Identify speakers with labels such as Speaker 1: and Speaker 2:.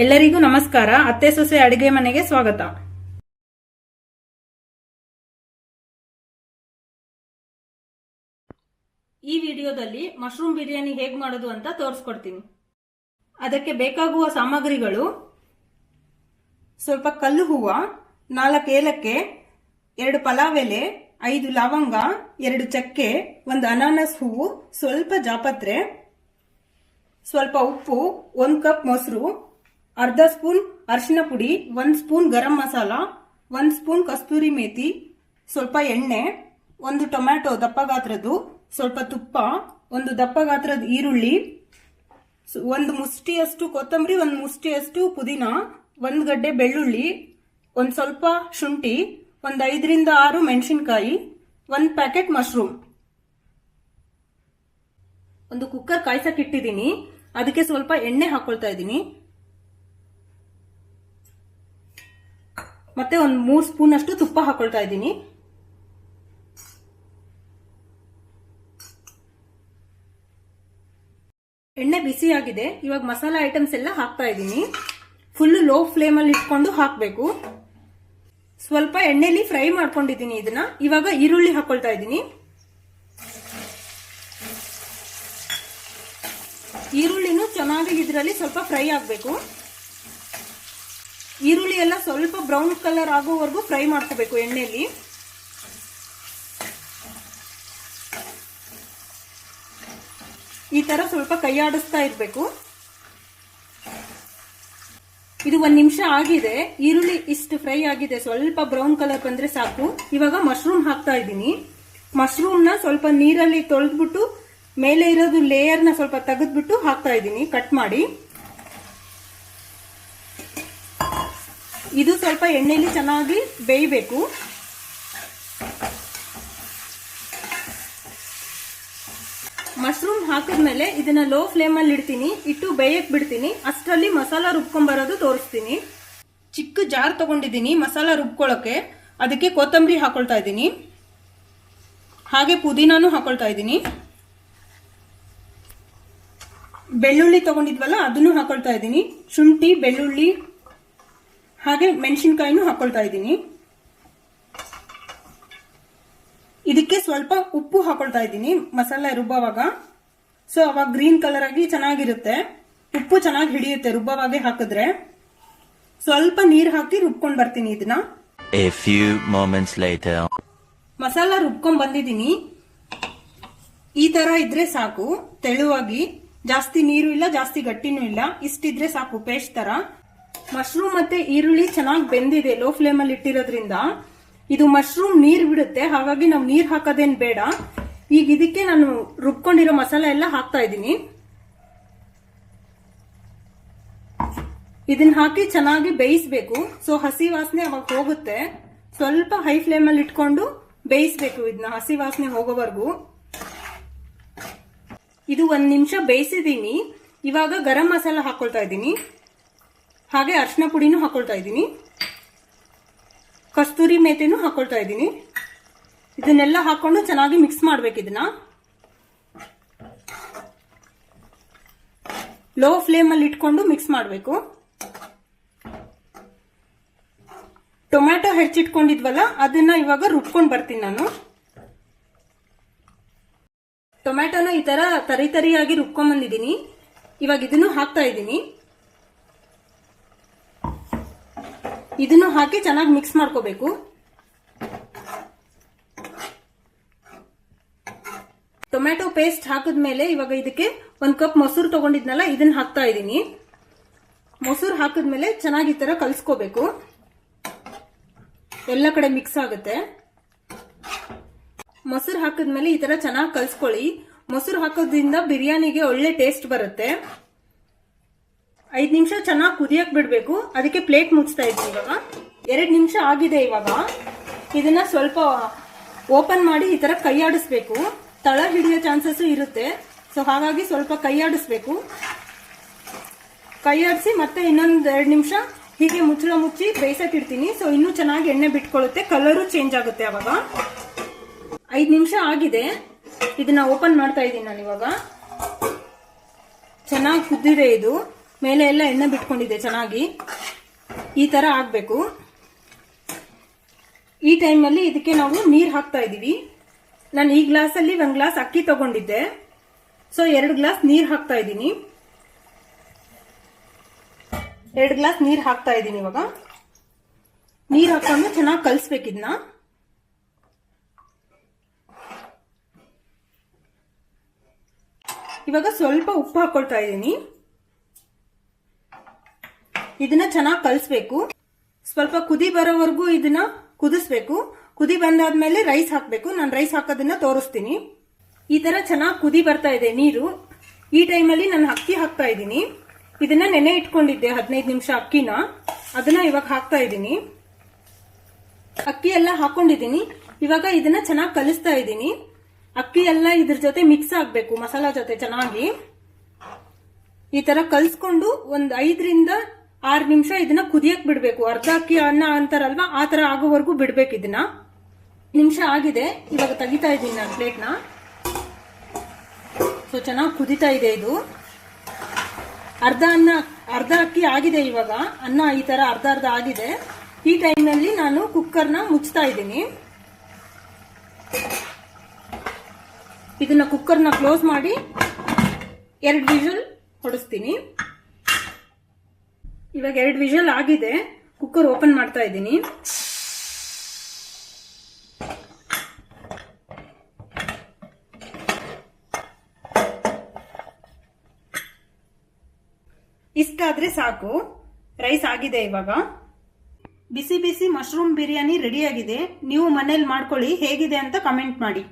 Speaker 1: ಎಲ್ಲರಿಗೂ ನಮಸ್ಕಾರ. ಅತ್ತೆ ಸೊಸೆ ಅಡಿಗೆ ಮನೆಗೆ ಸ್ವಾಗತ. ಈ ವಿಡಿಯೋದಲ್ಲಿ ಮಶ್ರೂಮ್ ಬಿರಿಯಾನಿ ಹೇಗೆ ಮಾಡೋದು ಅಂತ ತೋರಿಸ್ಕೊಡ್ತೀನಿ. ಅದಕ್ಕೆ ಬೇಕಾಗುವ ಸಾಮಗ್ರಿಗಳು, ಸ್ವಲ್ಪ ಕಲ್ಲು ಹೂವ, ನಾಲ್ಕು ಏಲಕ್ಕೆ, ಎರಡು ಪಲಾವ್ ಎಲೆ ಐದು ಲವಂಗ, ಎರಡು ಚಕ್ಕೆ, ಒಂದು ಅನಾನಸ್ ಹೂವು, ಸ್ವಲ್ಪ ಜಾಪತ್ರೆ, ಸ್ವಲ್ಪ ಉಪ್ಪು, ಒಂದು ಕಪ್ ಮೊಸರು ಅರ್ಧ ಸ್ಪೂನ್ ಅರಿಶಿನ ಪುಡಿ, ಒಂದು ಸ್ಪೂನ್ ಗರಂ ಮಸಾಲ, ಒಂದು ಸ್ಪೂನ್ ಕಸ್ತೂರಿ ಮೇಥಿ, ಸ್ವಲ್ಪ ಎಣ್ಣೆ, ಒಂದು ಟೊಮ್ಯಾಟೊ ದಪ್ಪ ಗಾತ್ರದ್ದು, ಸ್ವಲ್ಪ ತುಪ್ಪ, ಒಂದು ದಪ್ಪ ಗಾತ್ರದ ಈರುಳ್ಳಿ ಒಂದು ಮುಷ್ಟಿಯಷ್ಟು ಕೊತ್ತಂಬರಿ, ಒಂದು ಮುಷ್ಟಿಯಷ್ಟು ಪುದೀನ, ಒಂದು ಗಡ್ಡೆ ಬೆಳ್ಳುಳ್ಳಿ, ಒಂದು ಸ್ವಲ್ಪ ಶುಂಠಿ, ಒಂದು ಐದರಿಂದ ಆರು ಮೆಣಸಿನಕಾಯಿ, ಒಂದು ಪ್ಯಾಕೆಟ್ ಮಶ್ರೂಮ್. ಒಂದು ಕುಕ್ಕರ್ ಕಾಯ್ಸಕ್ ಇಟ್ಟಿದ್ದೀನಿ. ಅದಕ್ಕೆ ಸ್ವಲ್ಪ ಎಣ್ಣೆ ಹಾಕೊಳ್ತಾ ಇದ್ದೀನಿ. ಮತ್ತೆ ಒಂದು ಮೂರು ಸ್ಪೂನ್ ಅಷ್ಟು ತುಪ್ಪ ಹಾಕೊಳ್ತಾ ಇದ್ದೀನಿ. ಎಣ್ಣೆ ಬಿಸಿ ಆಗಿದೆ. ಇವಾಗ ಮಸಾಲ ಐಟಮ್ಸ್ ಎಲ್ಲ ಹಾಕ್ತಾ ಇದ್ದೀನಿ. ಫುಲ್ ಲೋ ಫ್ಲೇಮ್ ಅಲ್ಲಿ ಇಟ್ಕೊಂಡು ಹಾಕಬೇಕು. ಸ್ವಲ್ಪ ಎಣ್ಣೆಲಿ ಫ್ರೈ ಮಾಡ್ಕೊಂಡಿದ್ದೀನಿ ಇದನ್ನ. ಇವಾಗ ಈರುಳ್ಳಿ ಹಾಕೊಳ್ತಾ ಇದ್ದೀನಿ. ಈರುಳ್ಳಿನೂ ಚೆನ್ನಾಗಿ ಇದರಲ್ಲಿ ಸ್ವಲ್ಪ ಫ್ರೈ ಆಗಬೇಕು. ಈರುಳ್ಳಿ ಎಲ್ಲ ಸ್ವಲ್ಪ ಬ್ರೌನ್ ಕಲರ್ ಆಗೋವರೆಗೂ ಫ್ರೈ ಮಾಡ್ಕೋಬೇಕು ಎಣ್ಣೆಯಲ್ಲಿ ಈ ತರ ಸ್ವಲ್ಪ ಕೈ ಆಡಿಸ್ತಾ ಇರಬೇಕು. ಇದು ಒಂದು ನಿಮಿಷ ಆಗಿದೆ. ಈರುಳ್ಳಿ ಇಷ್ಟು ಫ್ರೈ ಆಗಿದೆ. ಸ್ವಲ್ಪ ಬ್ರೌನ್ ಕಲರ್ ಬಂದ್ರೆ ಸಾಕು. ಇವಾಗ ಮಶ್ರೂಮ್ ಹಾಕ್ತಾ ಇದ್ದೀನಿ. ಮಶ್ರೂಮ್ನ ಸ್ವಲ್ಪ ನೀರಲ್ಲಿ ತೊಳೆದ್ಬಿಟ್ಟು, ಮೇಲೆ ಇರೋದು ಲೇಯರ್ನ ಸ್ವಲ್ಪ ತೆಗೆದ್ಬಿಟ್ಟು ಹಾಕ್ತಾ ಇದ್ದೀನಿ. ಕಟ್ ಮಾಡಿ. ಇದು ಸ್ವಲ್ಪ ಎಣ್ಣೆಯಲ್ಲಿ ಚೆನ್ನಾಗಿ ಬೇಯಬೇಕು. ಮಶ್ರೂಮ್ ಹಾಕಿದ್ಮೇಲೆ ಇದನ್ನ ಲೋ ಫ್ಲೇಮ್ ಅಲ್ಲಿ ಇಡ್ತೀನಿ. ಇಟ್ಟು ಬೇಯಕ್ ಬಿಡ್ತೀನಿ. ಅಷ್ಟರಲ್ಲಿ ಮಸಾಲ ರುಬ್ಕೊಂಬರೋದು ತೋರಿಸ್ತೀನಿ. ಚಿಕ್ಕ ಜಾರ್ ತಗೊಂಡಿದ್ದೀನಿ ಮಸಾಲ ರುಬ್ಕೊಳ್ಳೋಕೆ ಅದಕ್ಕೆ ಕೊತ್ತಂಬರಿ ಹಾಕೊಳ್ತಾ ಇದ್ದೀನಿ. ಹಾಗೆ ಪುದೀನಾನು ಹಾಕೊಳ್ತಾ ಇದ್ದೀನಿ. ಬೆಳ್ಳುಳ್ಳಿ ತಗೊಂಡಿದ್ವಲ್ಲ, ಅದನ್ನು ಹಾಕೊಳ್ತಾ ಇದ್ದೀನಿ. ಶುಂಠಿ, ಬೆಳ್ಳುಳ್ಳಿ ಹಾಗೆ ಮೆಣಸಿನ್ಕಾಯಿನೂ ಹಾಕೊಳ್ತಾ ಇದ್ದೀನಿ. ಇದಕ್ಕೆ ಸ್ವಲ್ಪ ಉಪ್ಪು ಹಾಕೊಳ್ತಾ ಇದ್ದೀನಿ ಮಸಾಲೆ ರುಬ್ಬವಾಗ. ಸೊ ಅವಾಗ ಗ್ರೀನ್ ಕಲರ್ ಆಗಿ ಚೆನ್ನಾಗಿರುತ್ತೆ. ಉಪ್ಪು ಚೆನ್ನಾಗಿ ಹಿಡಿಯುತ್ತೆ ರುಬ್ಬವಾಗೆ ಹಾಕಿದ್ರೆ. ಸ್ವಲ್ಪ ನೀರ್ ಹಾಕಿ ರುಬ್ಕೊಂಡ್ ಬರ್ತೀನಿ ಇದನ್ನ. ಮಸಾಲ ರುಬ್ಕೊಂಡ್ ಬಂದಿದ್ದೀನಿ. ಈ ತರ ಇದ್ರೆ ಸಾಕು. ತೆಳುವಾಗಿ ಜಾಸ್ತಿ ನೀರು ಇಲ್ಲ ಜಾಸ್ತಿ ಗಟ್ಟಿನೂ ಇಲ್ಲ. ಇಷ್ಟಿದ್ರೆ ಸಾಕು ಪೇಸ್ಟ್ ತರ. ಮಶ್ರೂಮ್ ಮತ್ತೆ ಈರುಳ್ಳಿ ಚೆನ್ನಾಗಿ ಬೆಂದಿದೆ ಲೋ ಫ್ಲೇಮ್ ಅಲ್ಲಿ ಇಟ್ಟಿರೋದ್ರಿಂದ. ಇದು ಮಶ್ರೂಮ್ ನೀರ್ ಬಿಡುತ್ತೆ, ಹಾಗಾಗಿ ನಾವು ನೀರ್ ಹಾಕೋದೇನ್ ಬೇಡ. ಈಗ ಇದಕ್ಕೆ ನಾನು ರುಬ್ಕೊಂಡಿರೋ ಮಸಾಲೆ ಎಲ್ಲ ಹಾಕ್ತಾ ಇದ್ದೀನಿ. ಇದನ್ನ ಹಾಕಿ ಚೆನ್ನಾಗಿ ಬೇಯಿಸ್ಬೇಕು. ಸೊ ಹಸಿ ವಾಸನೆ ಅವಾಗ ಹೋಗುತ್ತೆ. ಸ್ವಲ್ಪ ಹೈ ಫ್ಲೇಮ್ ಅಲ್ಲಿ ಇಟ್ಕೊಂಡು ಬೇಯಿಸ್ಬೇಕು ಇದನ್ನ ಹಸಿ ವಾಸನೆ ಹೋಗೋವರೆಗೂ. ಇದು ಒಂದ್ ನಿಮಿಷ ಬೇಯಿಸಿದೀನಿ. ಇವಾಗ ಗರಂ ಮಸಾಲ ಹಾಕೊಳ್ತಾ ಇದ್ದೀನಿ. ಹಾಗೆ ಅರ್ಶಿನ ಪುಡಿನೂ ಹಾಕೊಳ್ತಾ ಇದ್ದೀನಿ. ಕಸ್ತೂರಿ ಮೇತೆನೂ ಹಾಕೊಳ್ತಾ ಇದ್ದೀನಿ. ಇದನ್ನೆಲ್ಲ ಹಾಕೊಂಡು ಚೆನ್ನಾಗಿ ಮಿಕ್ಸ್ ಮಾಡ್ಬೇಕು ಇದನ್ನ. ಲೋ ಫ್ಲೇಮ್ ಅಲ್ಲಿ ಇಟ್ಕೊಂಡು ಮಿಕ್ಸ್ ಮಾಡಬೇಕು. ಟೊಮ್ಯಾಟೊ ಹೆಚ್ಚಿಟ್ಕೊಂಡಿದ್ವಲ್ಲ, ಅದನ್ನ ಇವಾಗ ರುಬ್ಕೊಂಡು ಬರ್ತೀನಿ ನಾನು. ಟೊಮ್ಯಾಟೊನ ಈ ತರ ತರಿ ತರಿಯಾಗಿ ರುಬ್ಕೊಂಡ್ ಬಂದಿದ್ದೀನಿ. ಇವಾಗ ಇದನ್ನು ಹಾಕ್ತಾ ಇದ್ದೀನಿ. ಇದನ್ನು ಹಾಕಿ ಚೆನ್ನಾಗಿ ಮಿಕ್ಸ್ ಮಾಡ್ಕೋಬೇಕು. ಟೊಮ್ಯಾಟೊ ಪೇಸ್ಟ್ ಹಾಕಿದ್ಮೇಲೆ ಇವಾಗ ಇದಕ್ಕೆ ಒಂದ್ ಕಪ್ ಮೊಸರು ತಗೊಂಡಿದ್ನಲ್ಲ, ಇದನ್ನ ಹಾಕ್ತಾ ಇದ್ದೀನಿ. ಮೊಸರು ಹಾಕಿದ್ಮೇಲೆ ಚೆನ್ನಾಗಿ ತರ ಕಲ್ಸ್ಕೋಬೇಕು. ಎಲ್ಲ ಕಡೆ ಮಿಕ್ಸ್ ಆಗುತ್ತೆ. ಮೊಸರು ಹಾಕಿದ್ಮೇಲೆ ಈ ತರ ಚೆನ್ನಾಗಿ ಕಲ್ಸ್ಕೊಳ್ಳಿ. ಮೊಸರು ಹಾಕೋದ್ರಿಂದ ಬಿರಿಯಾನಿಗೆ ಒಳ್ಳೆ ಟೇಸ್ಟ್ ಬರುತ್ತೆ. ಐದ್ ನಿಮಿಷ ಚೆನ್ನಾಗಿ ಕುದಿಯಕ್ ಬಿಡಬೇಕು. ಅದಕ್ಕೆ ಪ್ಲೇಟ್ ಮುಚ್ತಾ ಇದ್ದೀನಿ ಇವಾಗ. ಎರಡು ನಿಮಿಷ ಆಗಿದೆ ಇವಾಗ. ಇದನ್ನ ಸ್ವಲ್ಪ ಓಪನ್ ಮಾಡಿ ಈ ತರ ಕೈ ಆಡಿಸ್ಬೇಕು ತಳ ಹಿಡಿಯೋ ಚಾನ್ಸಸ್ ಇರುತ್ತೆ. ಸೊ ಹಾಗಾಗಿ ಸ್ವಲ್ಪ ಕೈ ಕೈಯಾಡಿಸಿ ಮತ್ತೆ ಇನ್ನೊಂದು ಎರಡು ನಿಮಿಷ ಹೀಗೆ ಮುಚ್ಚಳ ಮುಚ್ಚಿ ಬೇಯಿಸಕ್ ಇಡ್ತೀನಿ ಸೊ ಇನ್ನೂ ಚೆನ್ನಾಗಿ ಎಣ್ಣೆ ಬಿಟ್ಕೊಳ್ಳುತ್ತೆ. ಕಲರು ಚೇಂಜ್ ಆಗುತ್ತೆ ಅವಾಗ. ಐದು ನಿಮಿಷ ಆಗಿದೆ. ಇದನ್ನ ಓಪನ್ ಮಾಡ್ತಾ ಇದ್ದೀನಿ ನಾನು ಇವಾಗ. ಚೆನ್ನಾಗಿ ಕುದ್ದಿದೆ ಇದು. ಮೇಲೆ ಎಲ್ಲ ಎಣ್ಣೆ ಬಿಟ್ಕೊಂಡಿದೆ ಚೆನ್ನಾಗಿ. ಈ ತರ ಆಗ್ಬೇಕು. ಈ ಟೈಮಲ್ಲಿ ಇದಕ್ಕೆ ನಾವು ನೀರು ಹಾಕ್ತಾ ಇದೀವಿ. ನಾನು ಈ ಗ್ಲಾಸಲ್ಲಿ ಒಂದು ಗ್ಲಾಸ್ ಅಕ್ಕಿ ತಗೊಂಡಿದ್ದೆ. ಸೊ ಎರಡು ಗ್ಲಾಸ್ ನೀರು ಹಾಕ್ತಾ ಇದ್ದೀನಿ ಎರಡು ಗ್ಲಾಸ್ ನೀರು ಹಾಕ್ತಾ ಇದ್ದೀನಿ ಇವಾಗ. ನೀರು ಹಾಕೊಂಡು ಚೆನ್ನಾಗಿ ಕಲಿಸ್ಬೇಕು ಇದನ್ನ ಇವಾಗ ಸ್ವಲ್ಪ ಉಪ್ಪು ಹಾಕೊಳ್ತಾ ಇದ್ದೀನಿ ಇದನ್ನ ಚೆನ್ನಾಗಿ ಕಲಿಸ್ಬೇಕು. ಸ್ವಲ್ಪ ಕುದಿ ಬರೋವರೆಗೂ ಇದನ್ನ ಕುದಿಸ್ಬೇಕು. ಕುದಿ ಬಂದಾದ್ಮೇಲೆ ರೈಸ್ ಹಾಕಬೇಕು. ನಾನು ರೈಸ್ ಹಾಕೋದನ್ನ ತೋರಿಸ್ತೀನಿ. ಈ ತರ ಚೆನ್ನಾಗಿ ಕುದಿ ಬರ್ತಾ ಇದೆ ನೀರು. ಈ ಟೈಮಲ್ಲಿ ನಾನು ಅಕ್ಕಿ ಹಾಕ್ತಾ ಇದ್ದೀನಿ. ಇದನ್ನ ನೆನೆ ಇಟ್ಕೊಂಡಿದ್ದೆ ಹದಿನೈದು ನಿಮಿಷ ಅಕ್ಕಿನ. ಅದನ್ನ ಇವಾಗ ಹಾಕ್ತಾ ಇದ್ದೀನಿ. ಅಕ್ಕಿ ಎಲ್ಲ ಹಾಕೊಂಡಿದ್ದೀನಿ. ಇವಾಗ ಇದನ್ನ ಚೆನ್ನಾಗಿ ಕಲಿಸ್ತಾ ಇದ್ದೀನಿ. ಅಕ್ಕಿ ಎಲ್ಲ ಇದ್ರ ಜೊತೆ ಮಿಕ್ಸ್ ಆಗ್ಬೇಕು, ಮಸಾಲಾ ಜೊತೆ ಚೆನ್ನಾಗಿ. ಈ ತರ ಕಲ್ಸ್ಕೊಂಡು ಒಂದ್ ಐದರಿಂದ ಆರು ನಿಮಿಷ ಇದನ್ನ ಕುದಿಯಕ್ ಬಿಡ್ಬೇಕು. ಅರ್ಧ ಅಕ್ಕಿ, ಅನ್ನ ಅಂತಾರಲ್ವಾ? ಆ ತರ ಆಗೋವರೆಗೂ ಬಿಡ್ಬೇಕು ಇದನ್ನ. ನಿಮಿಷ ಆಗಿದೆ. ಇವಾಗ ತೆಗಿತಾ ಇದ್ದೀನಿ ನಾನು ಪ್ಲೇಟ್ನ ಸೊ ಚೆನ್ನಾಗಿ ಕುದಿತಾ ಇದೆ ಇದು. ಅರ್ಧ ಅನ್ನ, ಅರ್ಧ ಅಕ್ಕಿ ಆಗಿದೆ ಇವಾಗ. ಅನ್ನ ಈ ತರ ಅರ್ಧ ಅರ್ಧ ಆಗಿದೆ. ಈ ಟೈಮ್ನಲ್ಲಿ ನಾನು ಕುಕ್ಕರ್ನ ಮುಚ್ತಾ ಇದ್ದೀನಿ. ಇದನ್ನ ಕುಕ್ಕರ್ನ ಕ್ಲೋಸ್ ಮಾಡಿ ಎರಡು ವಿಷಲ್ ಹೊಡಿಸ್ತೀನಿ. ಇವಾಗ ಎರಡು ವಿಷಲ್ ಆಗಿದೆ. ಕುಕ್ಕರ್ ಓಪನ್ ಮಾಡ್ತಾ ಇದ್ದೀನಿ. ಇಷ್ಟಾದರೆ ಸಾಕು. ರೈಸ್ ಆಗಿದೆ ಇವಾಗ. ಬಿಸಿ ಬಿಸಿ ಮಶ್ರೂಮ್ ಬಿರಿಯಾನಿ ರೆಡಿಯಾಗಿದೆ ನೀವು ಮನೇಲಿ ಮಾಡ್ಕೊಳ್ಳಿ. ಹೇಗಿದೆ ಅಂತ ಕಮೆಂಟ್ ಮಾಡಿ.